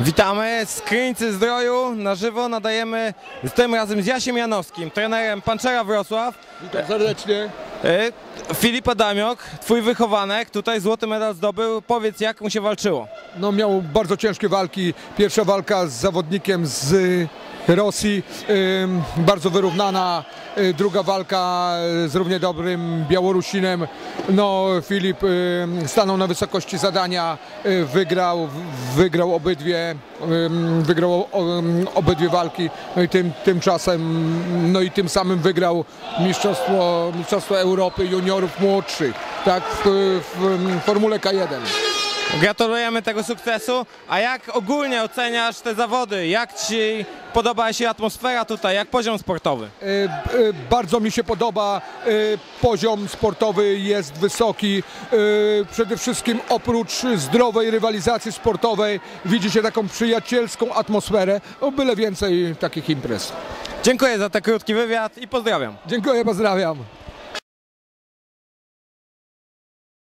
Witamy z Zdroju na żywo nadajemy tym razem z Jasiem Janowskim, trenerem Panczera Wrocław. Witam serdecznie. E, Filip Adamiok, twój wychowanek, tutaj złoty medal zdobył. Powiedz jak mu się walczyło. No miał bardzo ciężkie walki. Pierwsza walka z zawodnikiem z Rosji, bardzo wyrównana. Y, Druga walka y, z równie dobrym Białorusinem. No Filip stanął na wysokości zadania, y, wygrał, wygrał obydwie, wygrał obydwie walki. No i tym, tymczasem, no i tym samym wygrał Mistrzostwo, Mistrzostwo Europy Juniorów Młodszych, tak, w, w Formule K1. Gratulujemy tego sukcesu. A jak ogólnie oceniasz te zawody? Jak ci podoba się atmosfera tutaj? Jak poziom sportowy? E, e, Bardzo mi się podoba, e, poziom sportowy jest wysoki. Przede wszystkim oprócz zdrowej rywalizacji sportowej widzicie taką przyjacielską atmosferę. O byle więcej takich imprez. Dziękuję za ten krótki wywiad i pozdrawiam. Dziękuję, pozdrawiam.